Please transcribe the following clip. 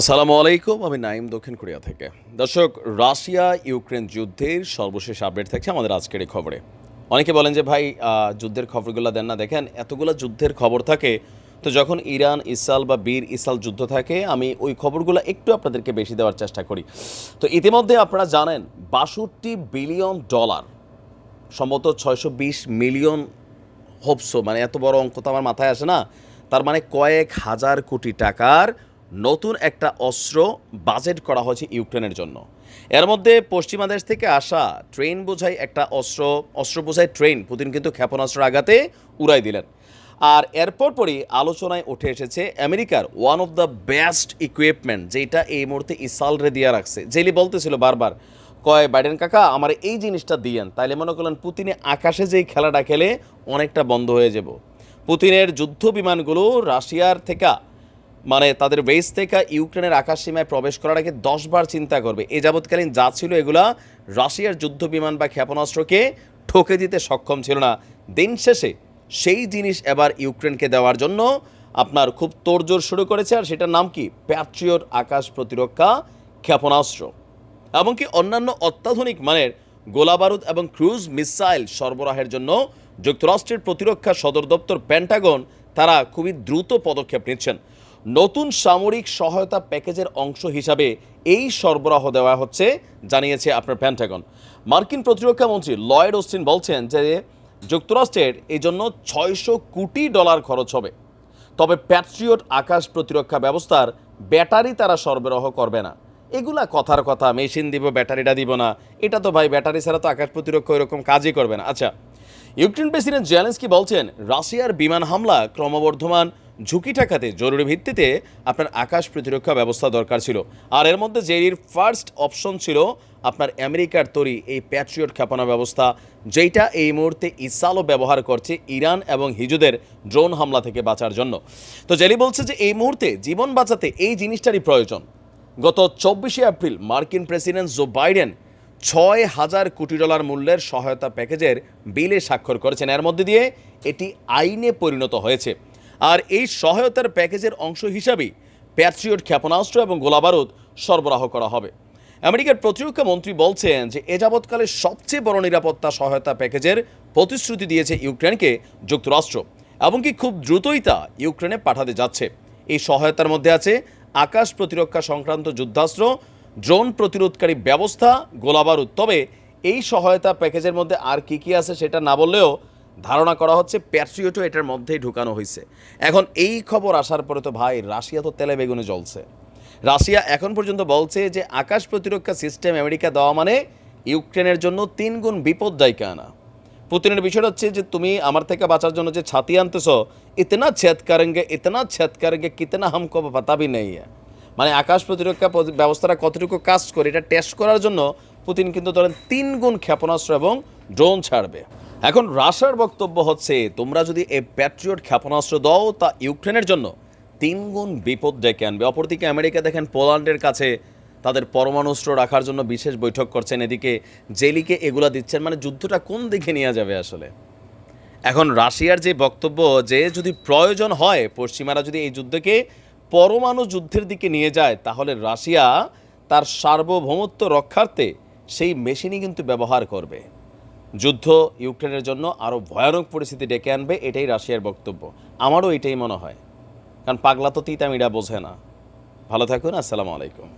আসসালামু আলাইকুম, আমি নাইম দক্ষিণ কোরিয়া থেকে। দর্শক, রাশিয়া ইউক্রেন যুদ্ধের সর্বশেষ আপডেট থাকছে আমাদের আজকের এই খবরে। অনেকে বলেন যে, ভাই যুদ্ধের খবরগুলো দেন না। দেখেন, এতগুলো যুদ্ধের খবর থাকে, তো যখন ইরান ইসরাল বা বীর ইসরাল যুদ্ধ থাকে, আমি ওই খবরগুলো একটু আপনাদেরকে বেশি দেওয়ার চেষ্টা করি। তো ইতিমধ্যে আপনারা জানেন, বাষট্টি বিলিয়ন ডলার, সম্ভবত ছয়শো বিশ মিলিয়ন হোপসো মানে এত বড় অঙ্ক তো আমার মাথায় আসে না, তার মানে কয়েক হাজার কোটি টাকার নতুন একটা অস্ত্র বাজেট করা হয়েছে ইউক্রেনের জন্য। এর মধ্যে পশ্চিমা দেশ থেকে আসা ট্রেন বোঝাই একটা অস্ত্র অস্ত্র বোঝাই ট্রেন পুতিন কিন্তু ক্ষেপণাস্ত্র আঘাতে উড়াই দিলেন। আর এরপর পরই আলোচনায় উঠে এসেছে আমেরিকার one of the best equipment যেটা এই মুহূর্তে ইসালরে দিয়া রাখছে। জেলি বলতেছিল বারবার, কয়, বাইডেন কাকা, আমার এই জিনিসটা দিয়েন। তাইলে মনে করলেন পুতিনে আকাশে যেই খেলাটা খেলে অনেকটা বন্ধ হয়ে যাব। পুতিনের যুদ্ধ বিমানগুলো রাশিয়ার থেকে মানে তাদের বেস থেকে ইউক্রেনের আকাশ সীমায় প্রবেশ করার আগে দশবার চিন্তা করবে। এ যাবৎকালীন যা ছিল এগুলা রাশিয়ার যুদ্ধ বিমান বা ক্ষেপণাস্ত্রকে ঠকে দিতে সক্ষম ছিল না। দিন শেষে সেই জিনিস এবার ইউক্রেনকে দেওয়ার জন্য আপনার খুব তোড়জোড় শুরু করেছে, আর সেটার নাম কি? প্যাট্রিয়ট আকাশ প্রতিরক্ষা ক্ষেপণাস্ত্র। এমনকি অন্যান্য অত্যাধুনিক মানের গোলাবারুদ এবং ক্রুজ মিসাইল সরবরাহের জন্য যুক্তরাষ্ট্রের প্রতিরক্ষা সদর দপ্তর প্যান্টাগন তারা খুবই দ্রুত পদক্ষেপ নিচ্ছেন। নতুন সামরিক সহায়তা প্যাকেজের অংশ হিসাবে এই সরবরাহ দেওয়া হচ্ছে, জানিয়েছে আপনার প্যান্টাগন মার্কিন প্রতিরক্ষা মন্ত্রী লয়েড ওস্টিন বলছেন যে যুক্তরাষ্ট্রের এই জন্য ছয়শো কোটি ডলার খরচ হবে। তবে প্যাট্রিয়ট আকাশ প্রতিরক্ষা ব্যবস্থার ব্যাটারি তারা সরবরাহ করবে না। এগুলা কথার কথা, মেশিন দিব, ব্যাটারিটা দিব না। এটা তো ভাই, ব্যাটারি ছাড়া তো আকাশ প্রতিরক্ষা এরকম কাজই করবে না। আচ্ছা ইউক্রেন প্রেসিডেন্ট জেলেন্সকি বলছেন, রাশিয়ার বিমান হামলা ক্রমবর্ধমান ঝুঁকি ঠেকাতে জরুরি ভিত্তিতে আপনার আকাশ প্রতিরক্ষা ব্যবস্থা দরকার ছিল। আর এর মধ্যে জেরির ফার্স্ট অপশন ছিল আপনার আমেরিকার তৈরি এই প্যাট্রিয়ট ক্ষেপণা ব্যবস্থা যেটা এই মুহূর্তে ইসালও ব্যবহার করছে ইরান এবং হিজুদের ড্রোন হামলা থেকে বাঁচার জন্য। তো জেলি বলছে যে এই মুহূর্তে জীবন বাঁচাতে এই জিনিসটারই প্রয়োজন। গত চব্বিশে এপ্রিল মার্কিন প্রেসিডেন্ট জো বাইডেন ছয় হাজার কোটি ডলার মূল্যের সহায়তা প্যাকেজের বিলে স্বাক্ষর করেছেন। এর মধ্যে দিয়ে এটি আইনে পরিণত হয়েছে। আর এই সহায়তার প্যাকেজের অংশ হিসাবেই প্যাট্রিয়ট ক্ষেপণাস্ত্র এবং গোলাবারুদ সরবরাহ করা হবে। আমেরিকার প্রতিরক্ষা মন্ত্রী বলছেন যে, এ যাবৎকালে সবচেয়ে বড় নিরাপত্তা সহায়তা প্যাকেজের প্রতিশ্রুতি দিয়েছে ইউক্রেনকে যুক্তরাষ্ট্র, এমনকি খুব দ্রুতই তা ইউক্রেনে পাঠাতে যাচ্ছে। এই সহায়তার মধ্যে আছে আকাশ প্রতিরক্ষা সংক্রান্ত যুদ্ধাস্ত্র, ড্রোন প্রতিরোধকারী ব্যবস্থা, গোলাবারুদ। তবে এই সহায়তা প্যাকেজের মধ্যে আর কি কি আছে সেটা না বললেও ধারণা করা হচ্ছে প্যাট্রিয়টও এটার মধ্যেই ঢুকানো হয়েছে। এখন এই খবর আসার পরে তো ভাই, রাশিয়া তো তেলে বেগুনে জ্বলছে। রাশিয়া এখন পর্যন্ত বলছে যে আকাশ প্রতিরক্ষা সিস্টেম আমেরিকা দেওয়া মানে ইউক্রেনের জন্য তিন গুণ বিপদদায়িকা আনা পুতিনের বিষয়টা হচ্ছে যে তুমি আমার থেকে বাঁচার জন্য যে ছাতি আনতেছ, ইতনা ছেদ করেঙ্গে, ইতনা ছেদ করেঙ্গে কিতনা হামকো পাতা ভি নেই মানে আকাশ প্রতিরক্ষা ব্যবস্থাটা কতটুকু কাজ করে, এটা টেস্ট করার জন্য পুতিন কিন্তু ধরেন তিন গুণ ক্ষেপণাস্ত্র এবং ড্রোন ছাড়বে। এখন রাশিয়ার বক্তব্য হচ্ছে, তোমরা যদি এ প্যাট্রিয়ট ক্ষেপণাস্ত্র দাও তা ইউক্রেনের জন্য। তিন গুণ বিপদ ডেকে আনবে। অপরদিকে আমেরিকা দেখেন, পোল্যান্ডের কাছে তাদের পরমাণুস্ত্র রাখার জন্য বিশেষ বৈঠক করছেন। এদিকে জেলিকে এগুলা দিচ্ছেন মানে যুদ্ধটা কোন দিকে নিয়ে যাবে আসলে? এখন রাশিয়ার যে বক্তব্য যে যদি প্রয়োজন হয়, পশ্চিমারা যদি এই যুদ্ধকে পরমাণু যুদ্ধের দিকে নিয়ে যায়, তাহলে রাশিয়া তার সার্বভৌমত্ব রক্ষার্থে সেই মেশিনই কিন্তু ব্যবহার করবে। যুদ্ধ ইউক্রেনের জন্য আরও ভয়ানক পরিস্থিতি ডেকে আনবে, এটাই রাশিয়ার বক্তব্য। আমারও এটাই মনে হয়। কারণ পাগলা তো তিতামিরা বোঝে না। ভালো থাকুন, আসসালামু আলাইকুম।